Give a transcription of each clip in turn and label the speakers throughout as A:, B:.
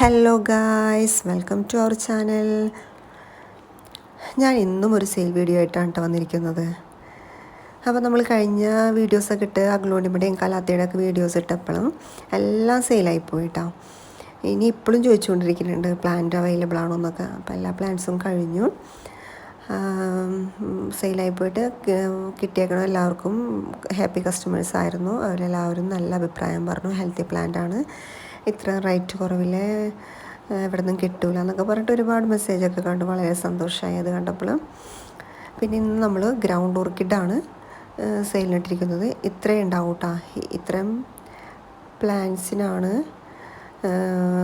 A: Hello guys welcome to our channel ഞാൻ ഇന്നും ഒരു സെയിൽ വീഡിയോ ആയിട്ടാണ് കേട്ടോ വന്നിരിക്കുന്നത്. അപ്പോൾ നമ്മൾ കഴിഞ്ഞ വീഡിയോസൊക്കെ ഇട്ട് അഗ്ലോണിയുടെയും കലാത്തയുടെ ഒക്കെ വീഡിയോസ് ഇട്ടപ്പോഴും എല്ലാം സെയിലായി പോയിട്ടോ ഇനി ഇപ്പോഴും ചോദിച്ചുകൊണ്ടിരിക്കുന്നുണ്ട് പ്ലാന്റ് അവൈലബിൾ ആണോ എന്നൊക്കെ. അപ്പോൾ എല്ലാ പ്ലാന്റ്സും കഴിഞ്ഞു. സെയിലായി പോയിട്ട് കിട്ടിയേക്കണം എല്ലാവർക്കും ഹാപ്പി കസ്റ്റമേഴ്സ് ആയിരുന്നു. അവരെല്ലാവരും നല്ല അഭിപ്രായം പറഞ്ഞു. ഹെൽത്തി പ്ലാന്റ് ആണ്. ഇത്ര റേറ്റ് കുറവിൽ എവിടെ നിന്നും കിട്ടൂല എന്നൊക്കെ പറഞ്ഞിട്ട് ഒരുപാട് മെസ്സേജൊക്കെ കണ്ടു വളരെ സന്തോഷമായി അത് കണ്ടപ്പോൾ പിന്നെ ഇന്ന് നമ്മൾ ഗ്രൗണ്ട് ഓർക്കിഡാണ് സെയിലിനിട്ടിരിക്കുന്നത് ഇത്രയും ഉണ്ടാവും കേട്ടോ ഇത്രയും പ്ലാൻസിനാണ്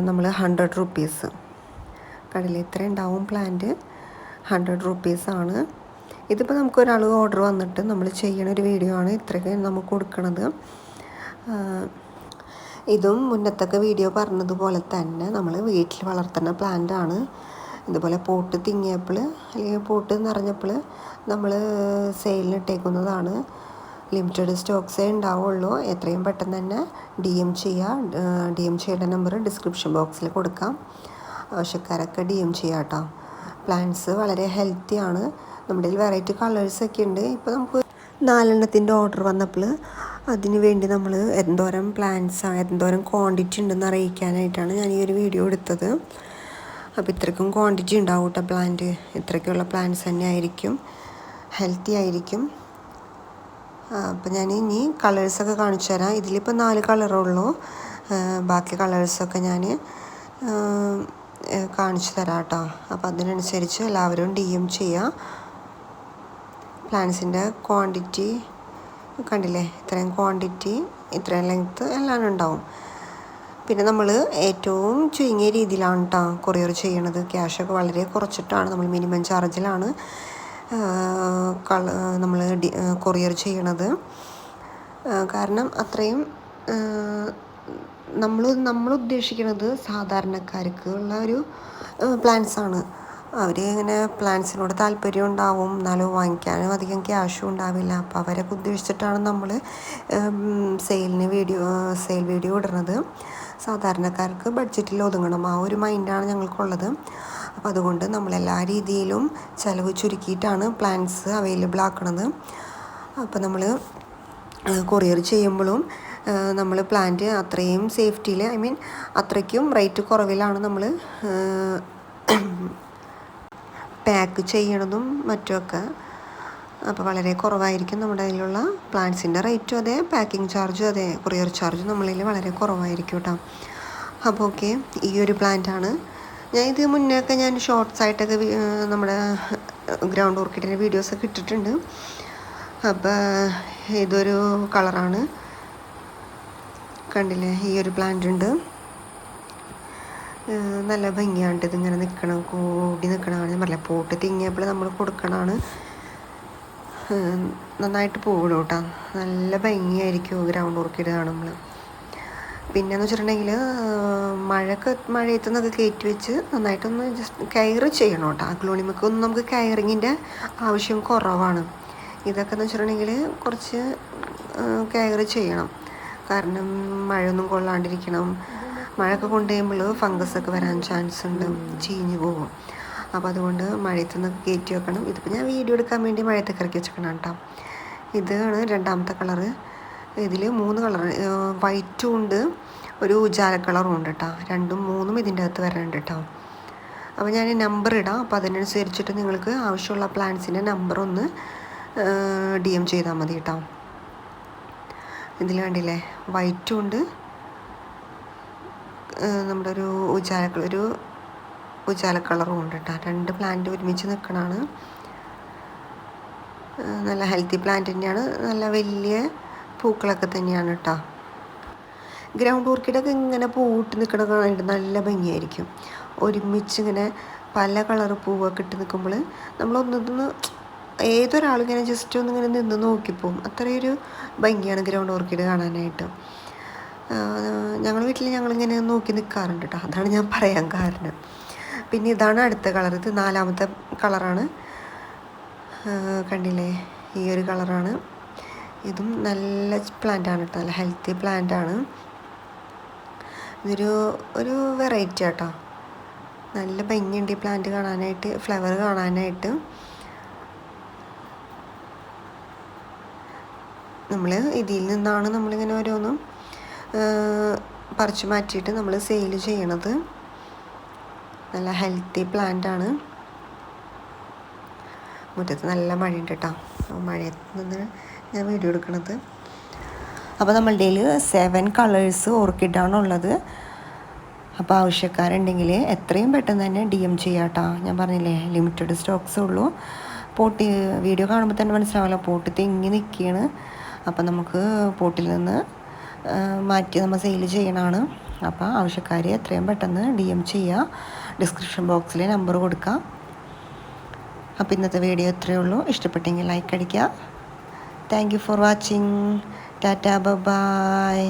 A: നമ്മൾ ഹൺഡ്രഡ് റുപ്പീസ് കടയിൽ ഇത്രയും ഉണ്ടാവും പ്ലാന്റ് ഹൺഡ്രഡ് റുപ്പീസാണ് ഇതിപ്പോൾ നമുക്ക് ഒരാൾ ഓർഡർ വന്നിട്ട് നമ്മൾ ചെയ്യണ ഒരു വീഡിയോ ആണ് ഇത്രയൊക്കെ നമുക്ക് കൊടുക്കണത്. ഇതും മുന്നത്തൊക്കെ വീഡിയോ പറഞ്ഞതുപോലെ തന്നെ നമ്മൾ വീട്ടിൽ വളർത്തുന്ന പ്ലാന്റ് ആണ്. ഇതുപോലെ പോട്ട് തിങ്ങിയപ്പോൾ അല്ലെങ്കിൽ പോട്ട് നിറഞ്ഞപ്പോൾ നമ്മൾ സെയിലിന് ഇട്ടേക്കുന്നതാണ്. ലിമിറ്റഡ് സ്റ്റോക്സേ ഉണ്ടാവുള്ളൂ. എത്രയും പെട്ടെന്ന് തന്നെ ഡി എം ചെയ്യുക ഡി എം ചെയ്യേണ്ട നമ്പർ ഡിസ്ക്രിപ്ഷൻ ബോക്സിൽ കൊടുക്കാം. ആവശ്യക്കാരൊക്കെ ഡി എം ചെയ്യാം കേട്ടോ പ്ലാന്റ്സ് വളരെ ഹെൽത്തിയാണ് നമ്മുടെ വെറൈറ്റി കളേഴ്സൊക്കെ ഉണ്ട്. ഇപ്പോൾ നമുക്ക് നാലെണ്ണത്തിന്റെ ഓർഡർ വന്നപ്പോൾ അതിന് വേണ്ടി നമ്മൾ എന്തോരം പ്ലാന്റ്സ് എന്തോരം ക്വാണ്ടിറ്റി ഉണ്ടെന്ന് അറിയിക്കാനായിട്ടാണ് ഞാൻ ഈ ഒരു വീഡിയോ എടുത്തത്. അപ്പോൾ ഇത്രയ്ക്കും ക്വാണ്ടിറ്റി ഉണ്ടാവും കേട്ടോ പ്ലാന്റ് ഇത്രയ്ക്കുള്ള പ്ലാന്റ്സ് തന്നെ ആയിരിക്കും. ഹെൽത്തി ആയിരിക്കും. അപ്പോൾ ഞാൻ ഇനി കളേഴ്സൊക്കെ കാണിച്ചു തരാം. ഇതിലിപ്പോൾ നാല് കളറേ ബാക്കി കളേഴ്സൊക്കെ ഞാൻ കാണിച്ചു തരാം കേട്ടോ അപ്പോൾ അതിനനുസരിച്ച് എല്ലാവരും ഡി എം ചെയ്യുക പ്ലാന്റ്സിന്റെ ക്വാണ്ടിറ്റി കണ്ടില്ലേ? ഇത്രയും ക്വാണ്ടിറ്റി ഇത്രയും ലെങ്ത്ത് എല്ലാം ഉണ്ടാവും. പിന്നെ നമ്മൾ ഏറ്റവും ചുരുങ്ങിയ രീതിയിലാണ് കേട്ടോ കൊറിയർ ചെയ്യണത്. ക്യാഷൊക്കെ വളരെ കുറച്ചിട്ടാണ്. നമ്മൾ മിനിമം ചാർജിലാണ് നമ്മൾ കൊറിയർ ചെയ്യണത്. കാരണം അത്രയും നമ്മൾ നമ്മൾ ഉദ്ദേശിക്കുന്നത് സാധാരണക്കാർക്ക് ഉള്ള ഒരു പ്ലാൻസാണ് അവർ ഇങ്ങനെ പ്ലാൻസിനോട് താല്പര്യം ഉണ്ടാവും എന്നാലും വാങ്ങിക്കാനും അധികം ക്യാഷും ഉണ്ടാവില്ല. അപ്പോൾ അവരൊക്കെ ഉദ്ദേശിച്ചിട്ടാണ് നമ്മൾ സെയിലിന് വീഡിയോ സെയിൽ വീഡിയോ ഇടുന്നത്. സാധാരണക്കാർക്ക് ബഡ്ജറ്റിൽ ഒതുങ്ങണം. ആ ഒരു മൈൻഡാണ് ഞങ്ങൾക്കുള്ളത്. അപ്പോൾ അതുകൊണ്ട് നമ്മൾ എല്ലാ രീതിയിലും ചിലവ് ചുരുക്കിയിട്ടാണ് പ്ലാൻസ് അവൈലബിൾ ആക്കുന്നത് അപ്പോൾ നമ്മൾ കൊറിയർ ചെയ്യുമ്പോഴും നമ്മൾ പ്ലാന്റ് അത്രയും സേഫ്റ്റിയിൽ ഐ മീൻ അത്രയ്ക്കും റേറ്റ് കുറവിലാണ് നമ്മൾ പാക്ക് ചെയ്യണതും മറ്റുമൊക്കെ. അപ്പോൾ വളരെ കുറവായിരിക്കും നമ്മുടെ കയ്യിലുള്ള പ്ലാന്റ്സിന്റെ റേറ്റും അതെ പാക്കിംഗ് ചാർജും അതെ കൊറിയർ ചാർജും നമ്മളിൽ വളരെ കുറവായിരിക്കും കേട്ടോ. അപ്പോൾ ഓക്കെ ഈ ഒരു പ്ലാന്റാണ് ഞാൻ ഇത് മുന്നേ ഒക്കെ ഞാൻ ഷോർട്ട്സ് ആയിട്ടൊക്കെ നമ്മുടെ ഗ്രൗണ്ട് ഓർക്കിഡിന്റെ വീഡിയോസൊക്കെ ഇട്ടിട്ടുണ്ട്. അപ്പോൾ ഇതൊരു കളറാണ്. കണ്ടില്ലേ ഈ ഒരു പ്ലാന്റ് ഉണ്ട്. നല്ല ഭംഗിയാണ്ട് ഇതിങ്ങനെ നിൽക്കണം കൂടി നിൽക്കണമാണ് ഞാൻ പറഞ്ഞില്ല പോട്ട് തിങ്ങിയപ്പോൾ നമ്മൾ കൊടുക്കണമാണ് നന്നായിട്ട് പോകണം കേട്ടോ നല്ല ഭംഗിയായിരിക്കും ഗ്രൗണ്ട് ഓർക്കിഡ് കാണുമ്പോൾ. പിന്നെയെന്ന് വെച്ചിട്ടുണ്ടെങ്കിൽ മഴക്ക് മഴയത്ത് നിന്നൊക്കെ കയറ്റി വെച്ച് നന്നായിട്ടൊന്ന് ജസ്റ്റ് കെയർ ചെയ്യണം കേട്ടോ അഗ്ലോണിമക്കൊന്നും നമുക്ക് കെയറിങ്ങിന്റെ ആവശ്യം കുറവാണ്. ഇതൊക്കെ എന്ന് വെച്ചിട്ടുണ്ടെങ്കിൽ കുറച്ച് കെയർ ചെയ്യണം. കാരണം മഴയൊന്നും കൊള്ളാണ്ടിരിക്കണം. മഴയൊക്കെ ഫംഗസ് ഫംഗസൊക്കെ വരാൻ ചാൻസ് ഉണ്ട്. ചീഞ്ഞു പോകും. അപ്പോൾ അതുകൊണ്ട് മഴയത്ത് നിന്ന് കയറ്റി വെക്കണം. ഇതിപ്പോൾ ഞാൻ വീഡിയോ എടുക്കാൻ വേണ്ടി മഴയത്ത് ഇറക്കി വെച്ചേക്കണം കേട്ടോ. ഇതാണ് രണ്ടാമത്തെ കളറ് ഇതിൽ മൂന്ന് കളർ വൈറ്റും ഉണ്ട്. ഒരു ഉജാല കളറും ഉണ്ട് കേട്ടോ രണ്ടും മൂന്നും ഇതിന്റെ അകത്ത് വരാനുണ്ട് കേട്ടോ അപ്പോൾ ഞാൻ നമ്പർ ഇടാം. അപ്പോൾ അതിനനുസരിച്ചിട്ട് നിങ്ങൾക്ക് ആവശ്യമുള്ള പ്ലാൻസിന്റെ നമ്പർ ഒന്ന് ഡി എം ചെയ്താൽ മതി കേട്ടോ ഇതിൽ കണ്ടില്ലേ? വൈറ്റും ഉണ്ട്. നമ്മുടെ ഒരു ഉജാല ഒരു ഉജാല കളറും ഉണ്ട് കേട്ടോ. രണ്ട് പ്ലാന്റ് ഒരുമിച്ച് നിൽക്കണതാണ് നല്ല ഹെൽത്തി പ്ലാന്റ് തന്നെയാണ്. നല്ല വലിയ പൂക്കളൊക്കെ തന്നെയാണ് കേട്ടോ. ഗ്രൗണ്ട് ഓർക്കിഡൊക്കെ ഇങ്ങനെ പൂട്ട് നിൽക്കണ കാണാനായിട്ട് നല്ല ഭംഗിയായിരിക്കും. ഒരുമിച്ച് ഇങ്ങനെ പല കളർ പൂവൊക്കെ ഇട്ട് നിൽക്കുമ്പോൾ നമ്മളൊന്നിന്ന് ഏതൊരാളിങ്ങനെ ജസ്റ്റ് ഒന്നിങ്ങനെ നിന്ന് നോക്കിപ്പോവും. അത്രയൊരു ഭംഗിയാണ് ഗ്രൗണ്ട് ഓർക്കിഡ് കാണാനായിട്ട്. ഞങ്ങളുടെ വീട്ടിൽ ഞങ്ങളിങ്ങനെ നോക്കി നിൽക്കാറുണ്ട് കേട്ടോ അതാണ് ഞാൻ പറയാൻ കാരണം. പിന്നെ ഇതാണ് അടുത്ത കളർ. ഇത് നാലാമത്തെ കളറാണ്. കണ്ടില്ലേ? ഈ ഒരു കളറാണ്. ഇതും നല്ല പ്ലാന്റ് ആണ് കേട്ടോ നല്ല ഹെൽത്തി പ്ലാന്റ് ആണ്. ഇതൊരു ഒരു വെറൈറ്റി ആട്ടോ നല്ല ഭംഗിയുണ്ട് ഈ പ്ലാന്റ് കാണാനായിട്ട് ഫ്ലവർ കാണാനായിട്ട്. നമ്മൾ ഇതിൽ നിന്നാണ് നമ്മളിങ്ങനെ ഓരോന്നും പറിച്ചു മാറ്റിയിട്ട് നമ്മൾ സെയിൽ ചെയ്യണത്. നല്ല ഹെൽത്തി പ്ലാന്റ് ആണ്. മുറ്റത്ത് നല്ല മഴയുണ്ട് കേട്ടോ മഴയത്ത് നിന്ന് ഞാൻ വീഡിയോ എടുക്കണത്. അപ്പോൾ നമ്മളുടെ കയ്യിൽ സെവൻ കളേഴ്സ് ഓർക്കിഡാണ് ഉള്ളത്. അപ്പോൾ ആവശ്യക്കാരുണ്ടെങ്കിൽ എത്രയും പെട്ടെന്ന് തന്നെ ഡി എം ചെയ്യാം കേട്ടോ ഞാൻ പറഞ്ഞില്ലേ ലിമിറ്റഡ് സ്റ്റോക്സേ ഉള്ളൂ. പോട്ടി വീഡിയോ കാണുമ്പോൾ തന്നെ മനസ്സിലാവല്ലോ പോട്ട് തെങ്ങി നിൽക്കുകയാണ് അപ്പം നമുക്ക് പോട്ടിൽ നിന്ന് മാറ്റി നമ്മൾ സെയിൽ ചെയ്യണമാണ് അപ്പോൾ ആവശ്യക്കാർ എത്രയും പെട്ടെന്ന് ഡി എം ചെയ്യുക ഡിസ്ക്രിപ്ഷൻ ബോക്സിൽ നമ്പർ കൊടുക്കാം. അപ്പോൾ ഇന്നത്തെ വീഡിയോ ഇത്രയേ ഉള്ളൂ. ഇഷ്ടപ്പെട്ടെങ്കിൽ ലൈക്ക് അടിക്കുക thank you for watching tata bye